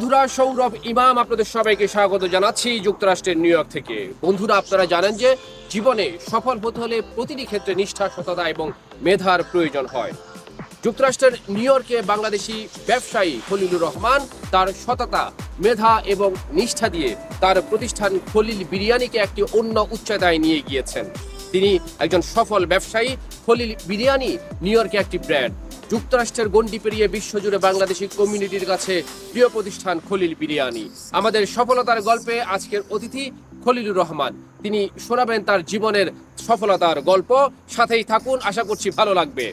বন্ধুরা, সৌরভ ইমাম, আপনাদের সবাইকে স্বাগত জানাচ্ছি যুক্তরাষ্ট্রের নিউ ইয়র্ক থেকে। বন্ধুরা, আপনারা জানেন যে জীবনে সফল হতে হলে প্রতিটি ক্ষেত্রে নিষ্ঠা, সততা এবং মেধার প্রয়োজন হয়। যুক্তরাষ্ট্রের নিউ ইয়র্কে বাংলাদেশি ব্যবসায়ী খলিলুর রহমান তার সততা, মেধা এবং নিষ্ঠা দিয়ে তার প্রতিষ্ঠান খলিল বিরিয়ানিকে একটি অন্য উচ্চতায় নিয়ে গিয়েছেন। তিনি একজন সফল ব্যবসায়ী, খলিল বিরিয়ানি নিউ ইয়র্কে একটি ব্র্যান্ড। যুক্তরাষ্ট্রের গণ্ডি পেরিয়ে বিশ্বজুড়ে বাংলাদেশি কমিউনিটির কাছে প্রিয় প্রতিষ্ঠান খলিল বিরিয়ানি। আমাদের সফলতার গল্পে আজকের অতিথি খলিলুর রহমান। তিনি শোনাবেন তার জীবনের সফলতার গল্প। সাথেই থাকুন, আশা করছি ভালো লাগবে।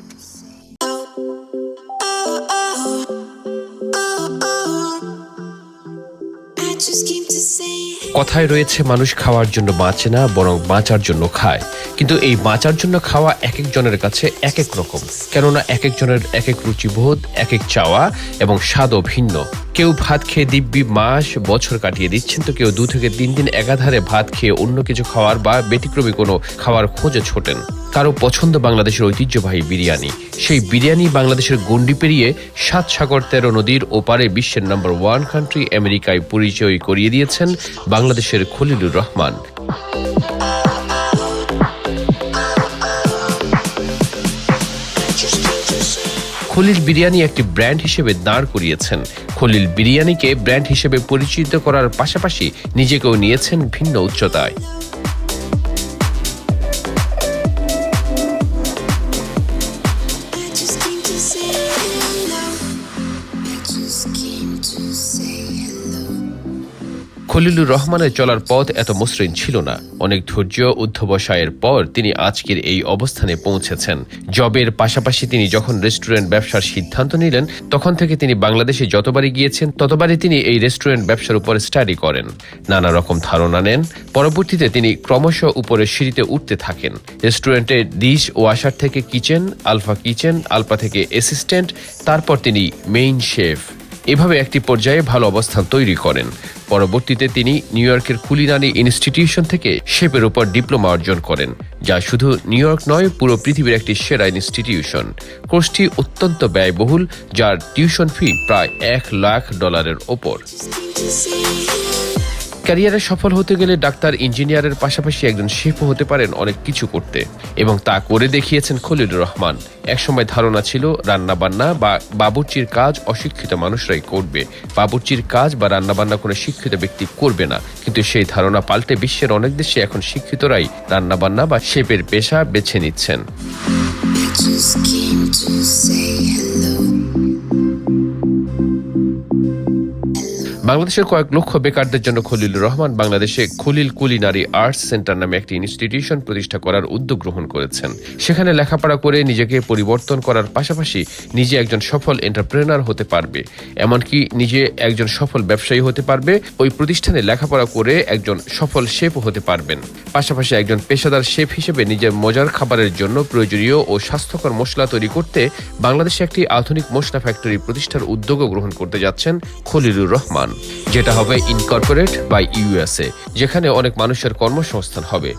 কথায় রয়েছে, মানুষ খাওয়ার জন্য বাঁচে না, বরং বাঁচার জন্য খায়। কিন্তু এই বাঁচার জন্য খাওয়া এক একজনের কাছে এক এক রকম। কেননা এক একজনের এক এক রুচিবোধ এক এক চাওয়া এবং স্বাদও ভিন্ন। কেউ ভাত খেয়ে দিব্যি মাস, বছর কাটিয়ে দিচ্ছেন তো কেউ দু থেকে তিন দিন একাধারে ভাত খেয়ে অন্য কিছু খাওয়ার বা ব্যতিক্রমী কোনো খাওয়ার খোঁজে ছোটেন। কারও পছন্দ বাংলাদেশের ঐতিহ্যবাহী বিরিয়ানি। সেই বিরিয়ানি বাংলাদেশের গণ্ডি পেরিয়ে সাত সাগর তেরো নদীর ওপারে বিশ্বের নম্বর ওয়ান কান্ট্রি আমেরিকায় পরিচয় করিয়ে দিয়েছেন বাংলাদেশের খলিলুর রহমান। খলিল বিরিয়ানি একটি ব্র্যান্ড হিসেবে দাঁড় করিয়েছেন। খলিল বিরিয়ানিকে ব্র্যান্ড হিসেবে পরিচিত করার পাশাপাশি নিজেকেও নিয়েছেন ভিন্ন উচ্চতায়। খলিলুর রহমানের চলার পথ এত মসৃণ ছিল না। অনেক ধৈর্য অধ্যবসায়ের পর তিনি আজকের এই অবস্থানে পৌঁছেছেন। জবের পাশাপাশি তিনি যখন রেস্টুরেন্ট ব্যবসার সিদ্ধান্ত নিলেন, তখন থেকে তিনি বাংলাদেশে যতবারই গিয়েছেন, ততবারই তিনি এই রেস্টুরেন্ট ব্যবসার উপর স্টাডি করেন। নানা রকম ধারণা নেন। পরবর্তীতে তিনি ক্রমশ উপরের সিঁড়িতে উঠতে থাকেন। রেস্টুরেন্টের ডিশ ওয়াশার থেকে কিচেন, আলফা কিচেন আলফা থেকে অ্যাসিস্ট্যান্ট, তারপর তিনি মেইন শেফ। এভাবে একটি পর্যায়ে ভালো অবস্থান তৈরি করেন। পরবর্তীতে তিনি নিউ ইয়র্কের কুলিনারি ইনস্টিটিউশন থেকে শেপের উপর ডিপ্লোমা অর্জন করেন, যা শুধু নিউ ইয়র্ক নয়, পুরো পৃথিবীর একটি সেরা ইনস্টিটিউশন। কোর্সটি অত্যন্ত ব্যয়বহুল, যার টিউশন ফি প্রায় এক লাখ ডলারের ওপর। ক্যারিয়ারে সফল হতে গেলে ডাক্তার, ইঞ্জিনিয়ারের পাশাপাশি একজন শেফও হতে পারেন অনেক কিছু করতে। এবং তা করে দেখিয়েছেন খলিলুর রহমান। একসময় ধারণা ছিল রান্নাবান্না বা বাবুর্চির কাজ অশিক্ষিত মানুষরাই করবে। বাবুর্চির কাজ বা রান্নাবান্না কোনো শিক্ষিত ব্যক্তি করবে না। কিন্তু সেই ধারণা পাল্টে বিশ্বের অনেক দেশে এখন শিক্ষিতরাই রান্নাবান্না বা শেপের পেশা বেছে নিচ্ছেন। I just came to say hello. বাংলাদেশের কয়েক লক্ষ বেকারদের জন্য খলিলুর রহমান বাংলাদেশে খলিল কুলিনারি আর্টস সেন্টার নামে একটি ইনস্টিটিউশন প্রতিষ্ঠা করার উদ্যোগ গ্রহণ করেছেন। সেখানে লেখাপড়া করে নিজেকে পরিবর্তন করার পাশাপাশি নিজে একজন সফল এন্টারপ্রেনার হতে পারবে। এমনকি নিজে একজন সফল ব্যবসায়ী হতে পারবে। ওই প্রতিষ্ঠানে লেখাপড়া করে একজন সফল শেফও হতে পারবেন। পাশাপাশি একজন পেশাদার শেফ হিসেবে নিজের মজার খাবারের জন্য প্রয়োজনীয় ও স্বাস্থ্যকর মশলা তৈরি করতে বাংলাদেশে একটি আধুনিক মশলা ফ্যাক্টরি প্রতিষ্ঠার উদ্যোগও গ্রহণ করতে যাচ্ছেন খলিলুর রহমান। যেটা হবে ইনকর্পোরেট বাই ইউএসএ যেখানে অনেক মানুষের কর্মসংস্থান হবে।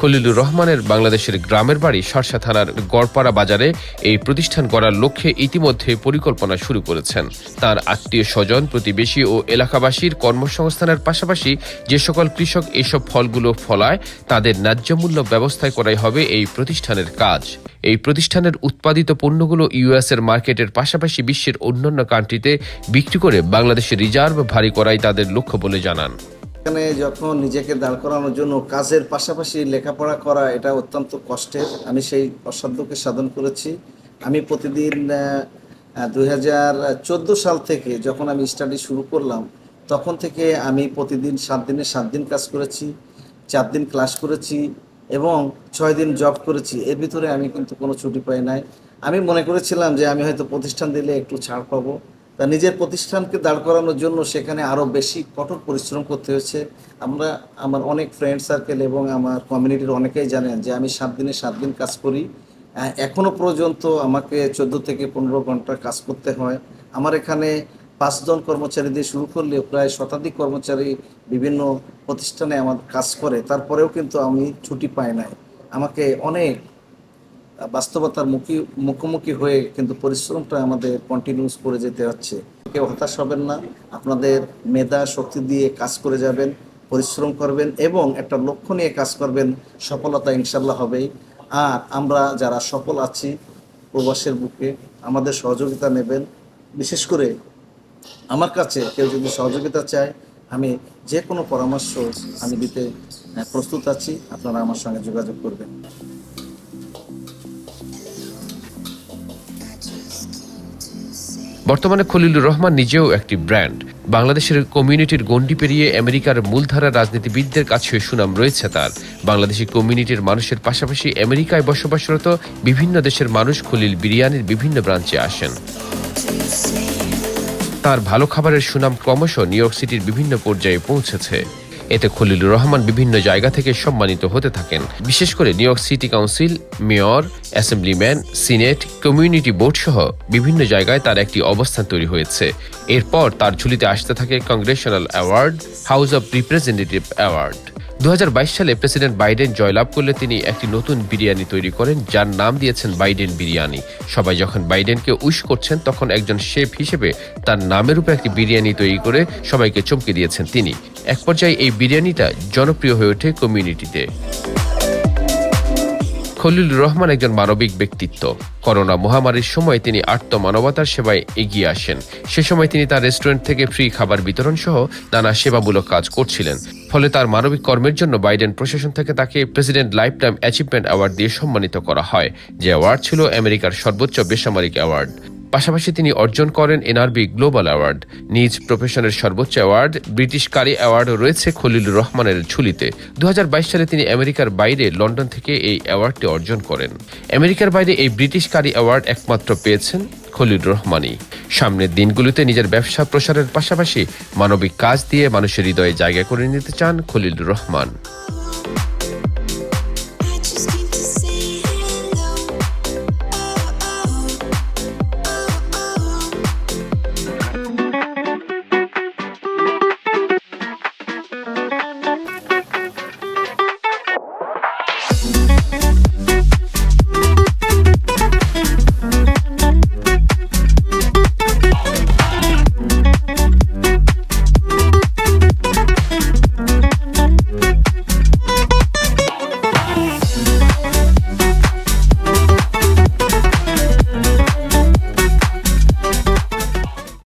খলিলুর রহমানের বাংলাদেশের গ্রামের বাড়ি শার্শা থানার গড়পাড়া বাজারে এই প্রতিষ্ঠান গড়ার লক্ষ্যে ইতিমধ্যে পরিকল্পনা শুরু করেছেন। তার আত্মীয় স্বজন, প্রতিবেশী ও এলাকাবাসীর কর্মসংস্থানের পাশাপাশি যে সকল কৃষক এইসব ফলগুলো ফলায়, তাদের ন্যায্য মূল্য ব্যবস্থায় করাই হবে এই প্রতিষ্ঠানের কাজ। এই প্রতিষ্ঠানের উৎপাদিত পণ্যগুলো ইউএস এর মার্কেটের পাশাপাশি বিশ্বের অন্যান্য কান্ট্রিতে বিক্রি করে বাংলাদেশের রিজার্ভ ভারী করাই তাদের লক্ষ্য বলে জানান। এখানে যখন নিজেকে দাঁড় করানোর জন্য কাজের পাশাপাশি লেখাপড়া করা, এটা অত্যন্ত কষ্টের। আমি সেই অসাধ্যকে সাধন করেছি। আমি প্রতিদিন দুই হাজার চোদ্দ সাল থেকে যখন আমি স্টাডি শুরু করলাম, তখন থেকে আমি প্রতিদিন সাত দিনে সাত দিন কাজ করেছি, চার দিন ক্লাস করেছি এবং ছয় দিন জব করেছি। এর ভিতরে আমি কিন্তু কোনো ছুটি পাই নাই। আমি মনে করেছিলাম যে আমি হয়তো প্রতিষ্ঠান দিলে একটু ছাড় পাবো। তা নিজের প্রতিষ্ঠানকে দাঁড় করানোর জন্য সেখানে আরও বেশি কঠোর পরিশ্রম করতে হয়েছে। আমরা আমার অনেক ফ্রেন্ড সার্কেল এবং আমার কমিউনিটির অনেকেই জানেন যে আমি সাত দিনে সাত দিন কাজ করি। আহ, এখনও পর্যন্ত আমাকে চোদ্দ থেকে পনেরো ঘণ্টা কাজ করতে হয়। আমার এখানে পাঁচজন কর্মচারী দিয়ে শুরু করলেও প্রায় শতাধিক কর্মচারী বিভিন্ন প্রতিষ্ঠানে আমার কাজ করে। তারপরেও কিন্তু আমি ছুটি পাই নাই। আমাকে অনেক বাস্তবতার মুখী, মুখোমুখি হয়ে কিন্তু পরিশ্রমটা আমাদের কন্টিনিউস করে যেতে হচ্ছে। কেউ হতাশ হবেন না, আপনাদের মেধা, শক্তি দিয়ে কাজ করে যাবেন, পরিশ্রম করবেন এবং একটা লক্ষ্য নিয়ে কাজ করবেন, সফলতা ইনশাল্লাহ হবেই। আর আমরা যারা সফল আছি, প্রবাসের বুকে আমাদের সহযোগিতা নেবেন। বিশেষ করে আমার কাছে কেউ যদি সহযোগিতা চায়, আমি যে কোনো পরামর্শ আমি দিতে প্রস্তুত আছি। আপনারা আমার সঙ্গে যোগাযোগ করবেন। বর্তমানে খলিলুর রহমান নিজেও একটি ব্র্যান্ড। বাংলাদেশের কমিউনিটির গণ্ডি পেরিয়ে আমেরিকার মূলধারা রাজনীতিবিদদের কাছে সুনাম রয়েছে তার। বাংলাদেশি কমিউনিটির মানুষের পাশাপাশি আমেরিকায় বসবাসরত বিভিন্ন দেশের মানুষ খলিল বিরিয়ানির বিভিন্ন ব্রাঞ্চে আসেন। তার ভালো খাবারের সুনাম ক্রমশ নিউ ইয়র্ক সিটির বিভিন্ন পর্যায়ে পৌঁছেছে। এতে খলিলুর রহমান বিভিন্ন জায়গা থেকে সম্মানিত হতে থাকেন। বিশেষ করে New York City council, mayor, assemblyman, senate, community board সহ বিভিন্ন জায়গায় তার একটি অবস্থান তৈরি হয়েছে। এরপর তার ঝুলিতে আসতে থাকে congressional award house of representative award দু হাজার বাইশ সালে প্রেসিডেন্ট বাইডেন জয়লাভ করলে তিনি একটি নতুন বিরিয়ানি তৈরি করেন, যার নাম দিয়েছেন বাইডেন বিরিয়ানি। সবাই যখন বাইডেনকে উইশ করছেন, তখন একজন শেফ হিসেবে তার নামের উপর একটি বিরিয়ানি তৈরি করে সবাইকে চমকে দিয়েছেন তিনি। এক পর্যায়ে এই বিরিয়ানিটা জনপ্রিয় হয়ে ওঠে কমিউনিটিতে। খলিলুর রহমান একজন মানবিক ব্যক্তিত্ব। করোনা মহামারীর সময় তিনি আত্মমানবতার সেবায় এগিয়ে আসেন। সে সময় তিনি তার রেস্টুরেন্ট থেকে ফ্রি খাবার বিতরণ সহ নানা সেবামূলক কাজ করছিলেন। ফলে তার মানবিক কর্মের জন্য বাইডেন প্রশাসন থেকে তাকে president lifetime achievement award দিয়ে সম্মানিত করা হয়। যে অ্যাওয়ার্ড ছিল আমেরিকার সর্বোচ্চ বেসামরিক অ্যাওয়ার্ড। পাশাপাশি তিনি অর্জন করেন এনআরবি গ্লোবাল অ্যাওয়ার্ড নিজ প্রফেশনের সর্বোচ্চ অ্যাওয়ার্ড ব্রিটিশ কারি অ্যাওয়ার্ডও রয়েছে খলিলুর রহমানের ঝুলিতে। দুহাজার বাইশ সালে তিনি আমেরিকার বাইরে লন্ডন থেকে এই অ্যাওয়ার্ডটি অর্জন করেন। আমেরিকার বাইরে এই ব্রিটিশ কারি অ্যাওয়ার্ড একমাত্র পেয়েছেন খলিলুর রহমানই। সামনের দিনগুলোতে নিজের ব্যবসা প্রসারের পাশাপাশি মানবিক কাজ দিয়ে মানুষের হৃদয়ে জায়গা করে নিতে চান খলিলুর রহমান।